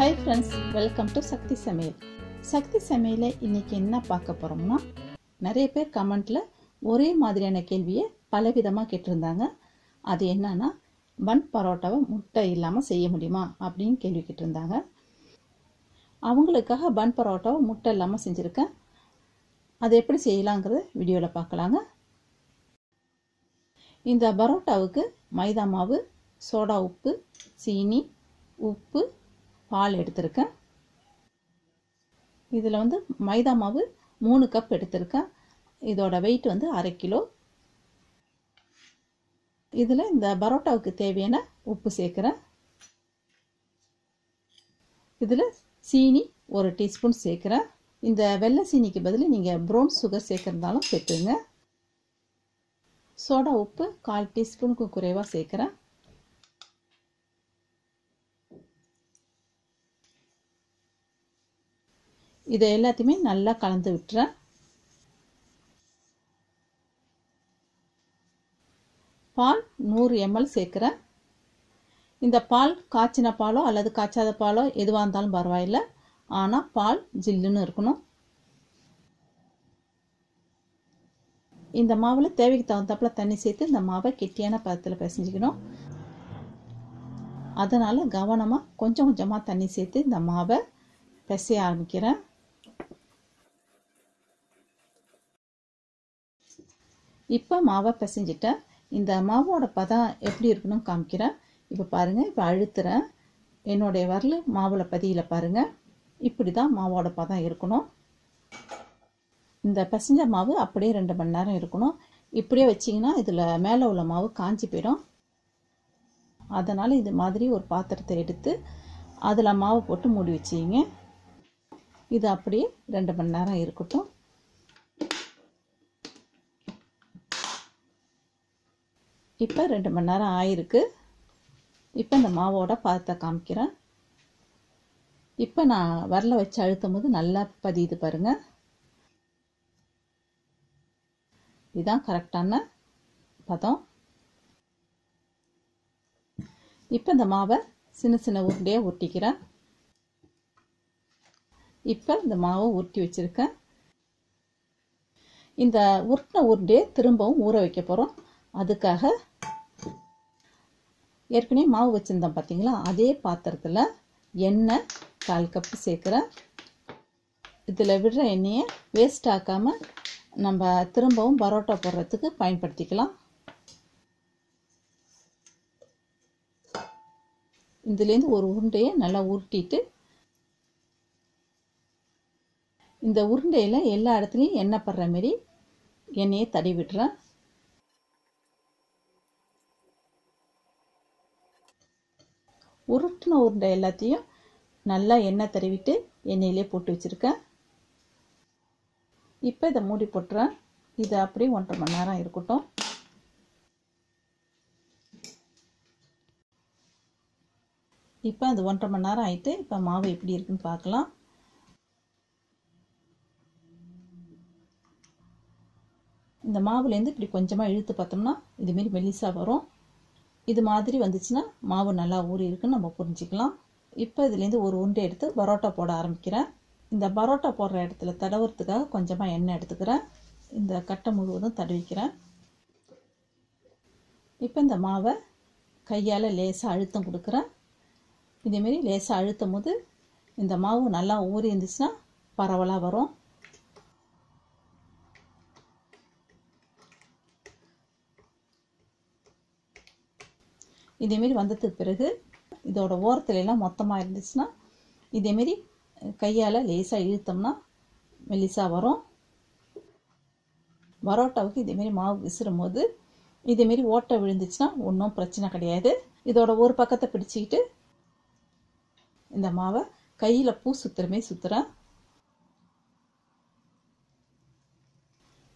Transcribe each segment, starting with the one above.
Hi friends welcome to Sakthi Samayal Sakthi சமையலில் இன்னைக்கு என்ன பார்க்க போகிறோம்னா நிறைய பேர் கமெண்ட்டில் ஒரே மாதிரியான கேள்வியை பலவிதமாக கேட்டிருந்தாங்க. அது என்னன்னா பன் பரோட்டாவை முட்டை இல்லாமல் செய்ய முடியுமா அப்படின்னு கேள்வி கேட்டிருந்தாங்க. அவங்களுக்காக பன் பரோட்டாவை முட்டை இல்லாமல் செஞ்சுருக்கேன். அது எப்படி செய்யலாங்கிறத வீடியோவில் பார்க்கலாங்க. இந்த பரோட்டாவுக்கு மைதா மாவு சோடா உப்பு சீனி உப்பு பால் எடுத்திருக்கேன். இதில் வந்து மைதா மாவு மூணு கப் எடுத்திருக்கேன். இதோட வெயிட் வந்து அரை கிலோ. இதில் இந்த பரோட்டாவுக்கு தேவையான உப்பு சேர்க்குறேன். இதில் சீனி ஒரு டீஸ்பூன் சேர்க்குறேன். இந்த வெள்ளை சீனிக்கு பதில் நீங்கள் ப்ரௌன் சுகர் சேர்க்குறதாலும் சேர்த்துங்க சோடா உப்பு கால் டீஸ்பூனுக்கு குறைவாக சேர்க்குறேன். இதை எல்லாத்தையுமே நல்லா கலந்து விட்டுறேன். பால் நூறு எம்எல் சேர்க்குறேன். இந்த பால் காய்ச்சின பாலோ அல்லது காய்ச்சாத பாலோ எதுவாக இருந்தாலும் பரவாயில்லை. ஆனால் பால் ஜில்லுன்னு இருக்கணும். இந்த மாவில் தேவைக்கு தகுந்தாப்பில் தண்ணி சேர்த்து இந்த மாவை கெட்டியான பதத்தில் பிசைஞ்சிக்கணும். அதனால் கவனமாக கொஞ்சம் கொஞ்சமாக தண்ணி சேர்த்து இந்த மாவை பிசைய ஆரம்பிக்கிறேன். இப்போ மாவை பிசைஞ்சிட்டேன் இந்த மாவோட பதம் எப்படி இருக்கணும் காமிக்கிறேன். இப்போ பாருங்கள் இப்போ அழுத்துறேன் என்னுடைய வரல் மாவில் பதியில் பாருங்கள் இப்படி தான் மாவோட பதம் இருக்கணும். இந்த பசஞ்ச மாவு அப்படியே ரெண்டு மணி நேரம் இருக்கணும். இப்படியே வச்சிங்கன்னா இதில் மேலே உள்ள மாவு காஞ்சி போயிடும். அதனால் இது மாதிரி ஒரு பாத்திரத்தை எடுத்து அதில் மாவு போட்டு மூடி வச்சிங்க இது அப்படியே ரெண்டு மணி நேரம் இருக்கட்டும். இப்போ ரெண்டு மணி நேரம் ஆயிருக்கு. இப்போ இந்த மாவோட பாதத்தை காமிக்கிறேன். இப்போ நான் வரல வச்சு அழுத்தும் போது நல்லா பதியுது பாருங்கள் இதுதான் கரெக்டான பதம். இப்போ இந்த மாவை சின்ன சின்ன உருண்டையாக உருட்டிக்கிறேன் இப்போ இந்த மாவை உருட்டி வச்சுருக்கேன். இந்த உருட்டின உருண்டையை திரும்பவும் ஊற வைக்க போகிறோம் அதுக்காக ஏற்கனவே மாவு வச்சுருந்தோம் பார்த்தீங்களா அதே பாத்திரத்தில் எண்ணெய் கால் கப்பு சேர்க்குறேன் இதில் விடுற எண்ணெயை வேஸ்ட் ஆக்காமல் நம்ம திரும்பவும் பரோட்டா போடுறதுக்கு பயன்படுத்திக்கலாம். இதுலேருந்து ஒரு உருண்டையை நல்லா உருட்டிட்டு இந்த உருண்டையில் எல்லா இடத்துலையும் எண்ணெய் படுற மாரி எண்ணெயை தடவி விடுறேன் உருட்டின உருண்டை எல்லாத்தையும் நல்லா எண்ணெய் தருவிட்டு எண்ணெயிலே போட்டு வச்சுருக்கேன். இப்போ இதை மூடி போட்டுறேன். இது அப்படியே ஒன்றரை மணி நேரம் இருக்கட்டும். இப்போ அது ஒன்றரை மணி நேரம் ஆயிட்டு இப்போ மாவு எப்படி இருக்குன்னு பார்க்கலாம். இந்த மாவுலேருந்து இப்படி கொஞ்சமாக இழுத்து பார்த்தோம்னா இதுமாரி மெல்லிசாக வரும். இது மாதிரி வந்துச்சுன்னா மாவு நல்லா ஊறி இருக்குன்னு நம்ம புரிஞ்சுக்கலாம். இப்போ இதுலேருந்து ஒரு உருண்டை எடுத்து பரோட்டா போட ஆரம்பிக்கிறேன். இந்த பரோட்டா போடுற இடத்துல தடவுறதுக்காக கொஞ்சமாக எண்ணெய் எடுத்துக்கிறேன். இந்த கட்டை முழுவதும் தடவிக்கிறேன். இப்போ இந்த மாவை கையால் லேசாக அழுத்தம் கொடுக்குறேன். இதேமாரி லேசாக அழுத்தும் போது இந்த மாவு நல்லா ஊறி இருந்துச்சுன்னா பரவலாக வரும். இதேமாரி வந்ததுக்கு பிறகு இதோட ஓரத்துல எல்லாம் மொத்தமாக இருந்துச்சுன்னா இதேமாரி கையால் லேசாக இழுத்தோம்னா மெலிசாக வரும். பரோட்டாவுக்கு இதேமாரி மாவு விசிறும் போது இதேமாரி ஓட்டை விழுந்துச்சுன்னா ஒன்றும் பிரச்சனை கிடையாது. இதோட ஒரு பக்கத்தை பிடிச்சிக்கிட்டு இந்த மாவை கையில் பூ சுற்றுறமே சுற்றுறேன்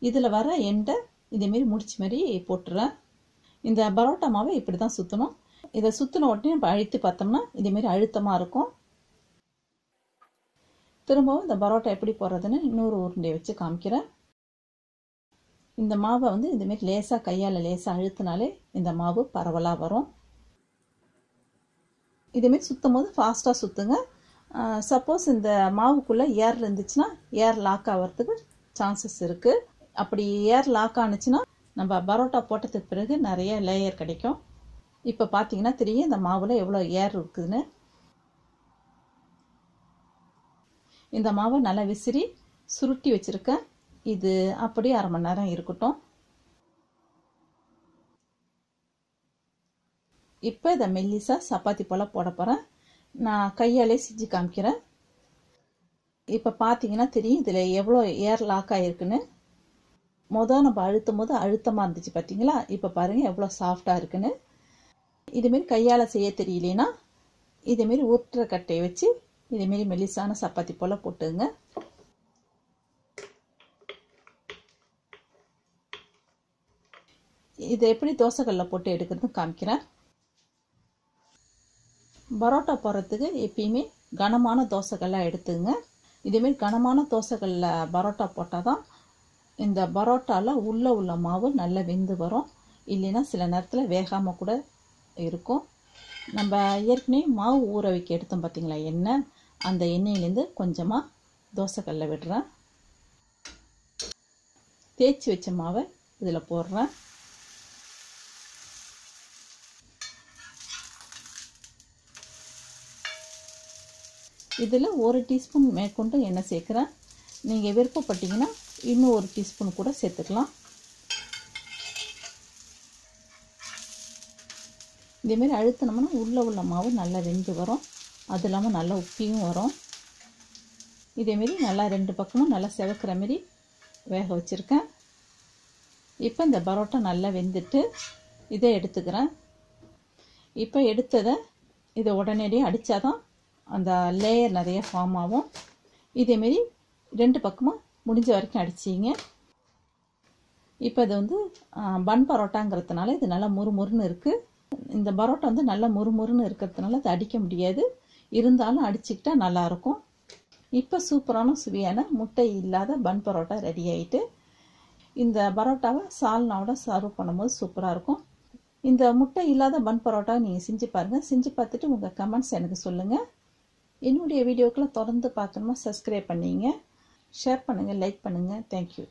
இதில் வர எண்டை இதேமாரி முடிச்சு மாதிரி போட்டுறேன் இந்த பரோட்டா மாவை இப்படி தான் சுற்றணும் இதை சுற்றின உடனே நம்ம அழுத்தி பார்த்தோம்னா இதேமாரி அழுத்தமாக இருக்கும். திரும்பவும் இந்த பரோட்டா எப்படி போடுறதுன்னு இன்னொரு உருண்டையை வச்சு காமிக்கிறேன். இந்த மாவை வந்து இந்தமாரி லேசாக கையால் லேசாக அழுத்தினாலே இந்த மாவு பரவலாக வரும். இதேமாரி சுற்றும் போது ஃபாஸ்ட்டாக சுற்றுங்க சப்போஸ் இந்த மாவுக்குள்ளே ஏர் இருந்துச்சுன்னா ஏர் லாக் ஆகிறதுக்கு சான்சஸ் இருக்குது அப்படி ஏர் லாக் ஆனிச்சுன்னா நம்ம பரோட்டா போட்டதுக்கு பிறகு நிறைய லேயர் கிடைக்கும். இப்போ பார்த்தீங்கன்னா தெரியும் இந்த மாவில் எவ்வளோ ஏர் இருக்குதுன்னு. இந்த மாவை நல்லா விசிறி சுருட்டி வச்சுருக்கேன். இது அப்படியே அரை மணி நேரம் இருக்கட்டும். இப்போ இதை மெல்லிசாக சப்பாத்தி போல் போட போகிறேன் நான் கையாலே செஞ்சு காமிக்கிறேன். இப்போ பார்த்தீங்கன்னா தெரியும் இதில் எவ்வளோ ஏர் லாக் ஆகிருக்குன்னு மொதல் நம்ம அழுத்தும் போது அழுத்தமாக இருந்துச்சு பார்த்தீங்களா இப்போ பாருங்கள் எவ்வளோ சாஃப்டாக இருக்குன்னு. இதுமாரி கையால் செய்ய தெரியலனா இதேமாரி ஊற்றுற கட்டையை வச்சு இதேமாரி மெலிசான சப்பாத்தி போல் போட்டுங்க. இதை எப்படி தோசைக்கல்லில் போட்டு எடுக்கிறது காமிக்கிறேன். பரோட்டா போடுறதுக்கு எப்பயுமே கனமான தோசைக்கல்லாக எடுத்துங்க. இதேமாரி கனமான தோசைக்கல்லில் பரோட்டா போட்டால் தான் இந்த பரோட்டாவில் உள்ளே உள்ள மாவு நல்லா வெந்து வரும். இல்லைன்னா சில நேரத்தில் வேகாமல் கூட இருக்கும். நம்ம ஏற்கனவே மாவு ஊற வைக்க எடுத்தோம் பார்த்தீங்களா எண்ணெய். அந்த எண்ணெயிலேருந்து கொஞ்சமாக தோசைக்கல்ல விடுறேன். தேய்ச்சி வச்ச மாவை இதில் போடுறேன். இதில் ஒரு டீஸ்பூன் மேற்கொண்டு எண்ணெய் சேர்க்குறேன். நீங்கள் விருப்பப்பட்டீங்கன்னா இன்னும் ஒரு டீஸ்பூன் கூட சேர்த்துக்கலாம். இதேமாரி அழுத்தினோம்னா உள்ளே உள்ள மாவு நல்லா வெந்து வரும். அது இல்லாமல் நல்லா உப்பியும் வரும். இதேமாரி நல்லா ரெண்டு பக்கமும் நல்லா செவக்கிற மாரி வேக வச்சுருக்கேன். இப்போ இந்த பரோட்டா நல்லா வெந்துட்டு இதை எடுத்துக்கிறேன். இப்போ எடுத்ததை இதை உடனடியாக அடித்தாதான் அந்த லேயர் நிறைய ஃபார்ம் ஆகும். இதேமாரி ரெண்டு பக்கமும் முடிஞ்ச வரைக்கும் அடிச்சிங்க. இப்போ இது வந்து பன் பரோட்டாங்கிறதுனால இது நல்லா முறுமுறுன்னு இருக்குது இந்த பரோட்டா வந்து நல்லா முறுமுறுன்னு இருக்கிறதுனால அது அடிக்க முடியாது. இருந்தாலும் அடிச்சுக்கிட்டா நல்லாயிருக்கும். இப்போ சூப்பரான சுவையான முட்டை இல்லாத பன் பரோட்டா ரெடி ஆகிட்டு இந்த பரோட்டாவை சால்னாவோட சர்வ் பண்ணும்போது சூப்பராக இருக்கும் இந்த முட்டை இல்லாத பன் பரோட்டாவை நீங்கள் செஞ்சு பாருங்கள் செஞ்சு பார்த்துட்டு உங்கள் கமெண்ட்ஸ் எனக்கு சொல்லுங்கள் என்னுடைய வீடியோக்களை தொடர்ந்து பார்க்கணுமா? சப்ஸ்கிரைப் பண்ணிங்க. ஷேர் பண்ணுங்கள் லைக் பண்ணுங்கள் தேங்க்யூ